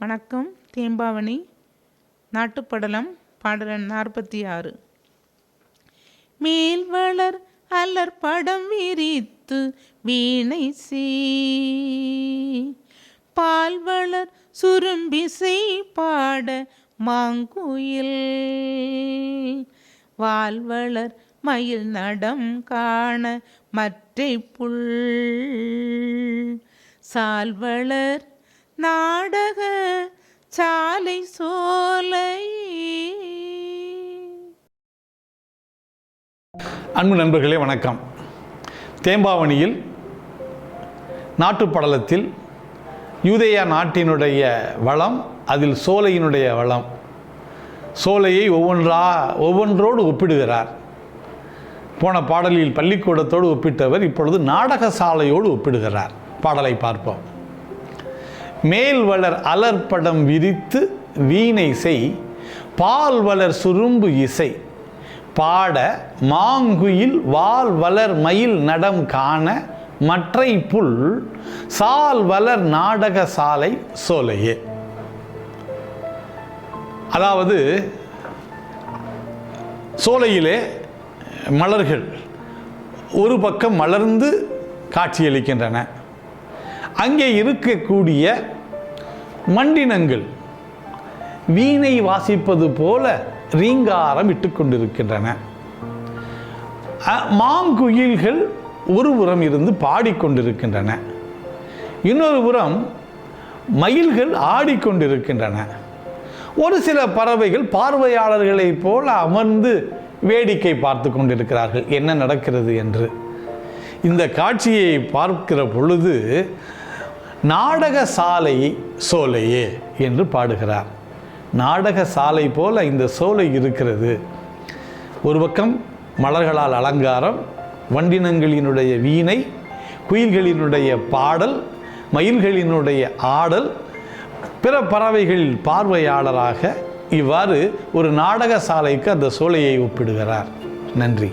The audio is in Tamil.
வணக்கம் தேம்பாவணி நாட்டுப்படலம் பாடலன் நாற்பத்தி ஆறு. மேல்வளர் அலர் படம் விரித்து வீணை பால் பால்வளர் சுரும்பிசை பாட மாங்குயில். வால்வளர் மயில் நடம் காண மற்றை புல் சால்வளர் நாடக சாலை சோலை. அன்பு நண்பர்களே வணக்கம். தேம்பாவணியில் நாட்டுப்படலத்தில் யூதேயா நாட்டினுடைய வளம் அதில் சோலையினுடைய வளம். சோலையை ஒவ்வொன்றா ஒவ்வொன்றோடு ஒப்பிடுகிறார். போன பாடலில் பள்ளிக்கூடத்தோடு ஒப்பிட்டவர் இப்பொழுது நாடக சாலையோடு ஒப்பிடுகிறார். பாடலை பார்ப்போம். மேல் வளர் அலர்படம் விரித்து வீணை செய் பால் வளர் சுரும்பு இசை. பாட மாங்குயில் வால் வளர் மயில் நடம் காண மற்றை புல் சால் வளர் நாடக சாலை சோலையே. அதாவது சோலையிலே மலர்கள் ஒரு பக்கம் மலர்ந்து காட்சியளிக்கின்றன. அங்கே இருக்கக்கூடிய மண்டினங்கள் வீணை வாசிப்பது போல ரீங்காரம் இட்டு கொண்டிருக்கின்றன. மாங்குயில்கள் ஒரு புறம் இருந்து பாடிக்கொண்டிருக்கின்றன இன்னொரு புறம் மயில்கள் ஆடிக்கொண்டிருக்கின்றன ஒரு சில பறவைகள் பார்வையாளர்களைப் போல அமர்ந்து வேடிக்கை பார்த்து கொண்டிருக்கிறார்கள். என்ன நடக்கிறது என்று. இந்த காட்சியை பார்க்கிற பொழுது நாடக சாலை சோலையே என்று பாடுகிறார். நாடக சாலை போல இந்த சோலை இருக்கிறது. ஒரு பக்கம் மலர்களால் அலங்காரம் வண்டினங்களினுடைய வீணை குயில்களினுடைய பாடல் மயில்களினுடைய ஆடல் பிற பறவைகள் பார்வையாளராக இவ்வாறு ஒரு நாடக சாலைக்கு அந்த சோலையை ஒப்பிடுகிறார். நன்றி.